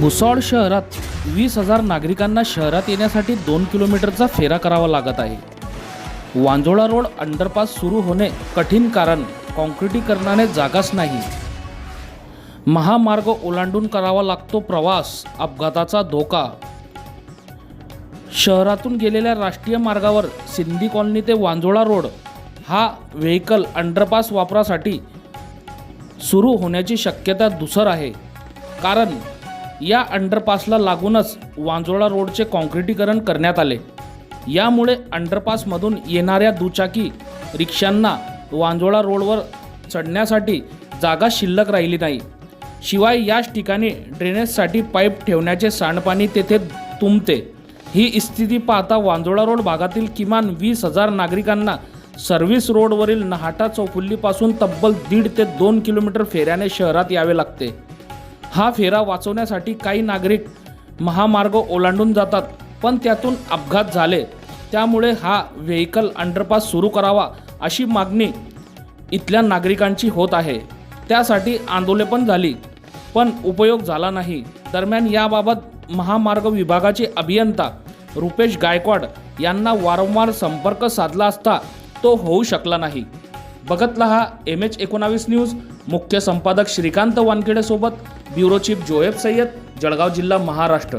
भुसावळ शहरात वीस हजार नागरिकांना शहरात येण्यासाठी दोन किलोमीटरचा फेरा करावा लागत आहे. वांजोळा रोड अंडरपास सुरू होणे कठीण कारण कॉन्क्रिटीकरणाने जागाच नाही. महामार्ग ओलांडून करावा लागतो प्रवास अपघाताचा धोका. शहरातून गेलेल्या राष्ट्रीय मार्गावर सिंधी कॉलनी ते वांजोळा रोड हा व्हेकल अंडरपास वापरासाठी सुरू होण्याची शक्यता दुसर आहे. कारण या अंडरपासला लागूनच वांजोळा रोडचे कॉन्क्रिटीकरण करण्यात आले. यामुळे अंडरपासमधून येणाऱ्या दुचाकी रिक्षांना वांजोळा रोडवर चढण्यासाठी जागा शिल्लक राहिली नाही. शिवाय याच ठिकाणी ड्रेनेजसाठी पाईप ठेवण्याचे सांडपाणी तेथे तुंबते. ही स्थिती पाहता वांजोळा रोड भागातील किमान वीस हजार नागरिकांना सर्व्हिस रोडवरील नहाटा चौफुल्लीपासून तब्बल दीड ते दोन किलोमीटर फेऱ्याने शहरात यावे लागते. हा फेरा वाचवण्यासाठी काही नागरिक महामार्ग ओलांडून जातात पण त्यातून अपघात झाले. त्यामुळे हा व्हेकल अंडरपास सुरू करावा अशी मागणी इथल्या नागरिकांची होत आहे. त्यासाठी आंदोलन पण झाली पण उपयोग झाला नाही. दरम्यान याबाबत महामार्ग विभागाचे अभियंता रुपेश गायकवाड यांना वारंवार संपर्क साधला असता तो होऊ शकला नाही. बघत रहा एम एच एकोणावीस न्यूज. मुख्य संपादक श्रीकांत वानखेडेसोबत ब्युरो चीफ जोएब सय्यद जळगाव जिल्हा महाराष्ट्र.